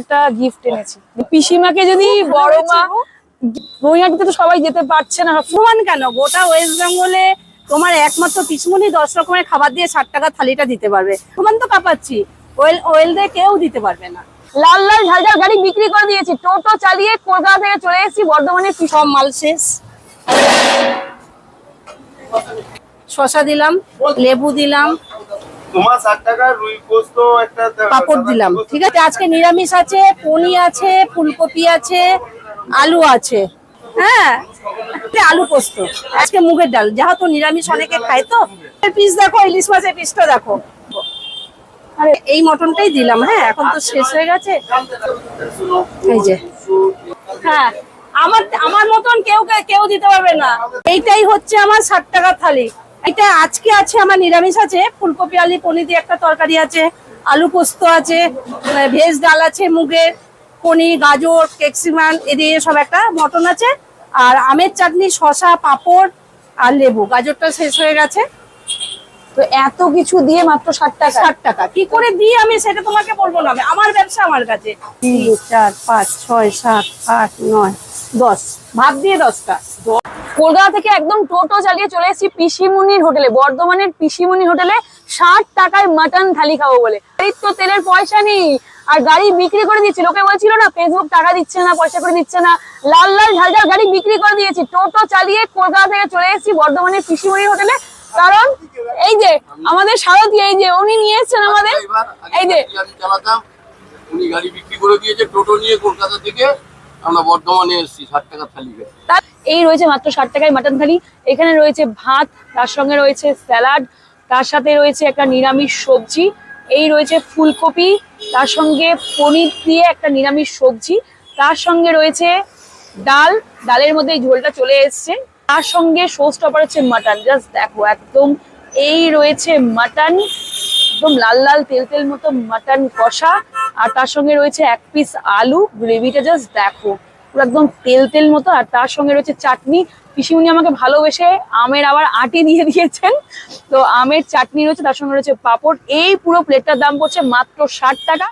একটা গিফট এনেছি। পিসিমাকে যদি বড় মা নৈহাটিতে তো সবাই যেতে পারছে না। সমান কেন? গোটা ওয়েস্ট বেঙ্গলে তোমার একমাত্র পিসমনি দশ রকমের খাবার দিয়ে ষাট টাকা থালিটা দিতে পারবে। সমান তো কাঁপাচ্ছি। ওয়েল ওয়েল দিয়ে কেউ দিতে পারবে না। লাল লাল ঝাল ঝাল গাড়ি বিক্রি করে দিয়েছি। টোটো চালিয়ে কলকাতা থেকে চলে এসেছি। বর্ধমানে সব মাল শেষ? শশা দিলাম লেবু দিলাম তোমার ষাট টাকা রুই পোস্ত একটা পাপড় দিলাম। ঠিক আছে আজকে নিরামিষ আছে পনি আছে ফুলকপি আছে আলু আছে। হ্যাঁ আলু পোস্ত। আজকে মুগের ডাল। যেহেতু নিরামিষ অনেকে খায় তো। পিস দেখো ইলিশ মাছের পিসটা দেখো। আরে এই মটনটাই দিলাম হ্যাঁ এখন তো শেষ হয়ে গেছে। এই যে। হ্যাঁ আমার আমার মতন কেউ কেউ দিতে পারবে না। এইটাই হচ্ছে আমার ষাট টাকা থালি। এটা আজকে আছে আমার নিরামিষ আছে। ফুলকপি আলু পনির দিয়ে একটা তরকারি আছে আলু পোস্ত আছে ভেজ ডাল আছে মুগের পনির গাজর কেক্সিমান এ দিয়ে সব একটা মটন আছে। আর আমের চাটনি শশা পাঁপড় আর লেবু। গাজরটা শেষ হয়ে গেছে। তো এত কিছু দিয়ে মাত্র ষাট টাকা? ষাট টাকা। কি করে দিই আমি সেটা তোমাকে বলব না। আমার ব্যবসা আমার কাছে। তিন চার পাঁচ ছয় সাত আট নয় দশ। ভাত দিয়ে দশটা। কলকাতা থেকে একদম টোটো চালিয়ে চলে এসেছি পিসিমুনির হোটেলে, বর্ধমানের পিসিমুনি হোটেলে। ষাট টাকায় মাটন থালি খাব বলে। গাড়ির তো তেলের পয়সা নেই। আর গাড়ি বিক্রি করে দিয়েছি। লোকে বলছিল না ফেসবুক টাকা দিচ্ছে না, পয়সা করে দিচ্ছে না। লাল লাল, ঝাল ঝাল গাড়ি বিক্রি করে দিয়েছি। টোটো চালিয়ে কলকাতা থেকে চলে এসেছি বর্ধমানের পিসিমুনি হোটেলে। কারণ এই যে আমাদের সারথী, এই যে উনি নিয়ে এসেছেন আমাদের। এই যে উনি গাড়ি বিক্রি করে দিয়েছে, টোটো নিয়ে কলকাতা থেকে। আমরা বর্ধমানে এসেছি, ষাট টাকা থালি এই রয়েছে মাত্র ষাট টাকায় মাটন থালি। এখানে রয়েছে ভাত, তার সঙ্গে রয়েছে স্যালাড, তার সাথে রয়েছে একটা নিরামিষ সবজি। এই রয়েছে ফুলকপি, তার সঙ্গে পনির দিয়ে একটা নিরামিষ সবজি। তার সঙ্গে রয়েছে ডাল, ডালের মধ্যে এই ঝোলটা চলে এসছে। তার সঙ্গে সোস টপার হচ্ছে মাটন। জাস্ট দেখো, একদম এই রয়েছে মাটন। একদম লাল লাল তেল তেল মতো মাটন কষা। আর তার সঙ্গে রয়েছে এক পিস আলু। গ্রেভিটা জাস্ট দেখো, পুরো একদম তেল তেল মতো। আর তার সঙ্গে রয়েছে চাটনি। পিসিমুনি আমাকে ভালোবেসে আমের আবার আটি দিয়ে দিয়েছেন। তো আমের চাটনি রয়েছে, তার সঙ্গে রয়েছে পাপড়। এই পুরো প্লেটটার দাম পড়ছে মাত্র ষাট টাকা।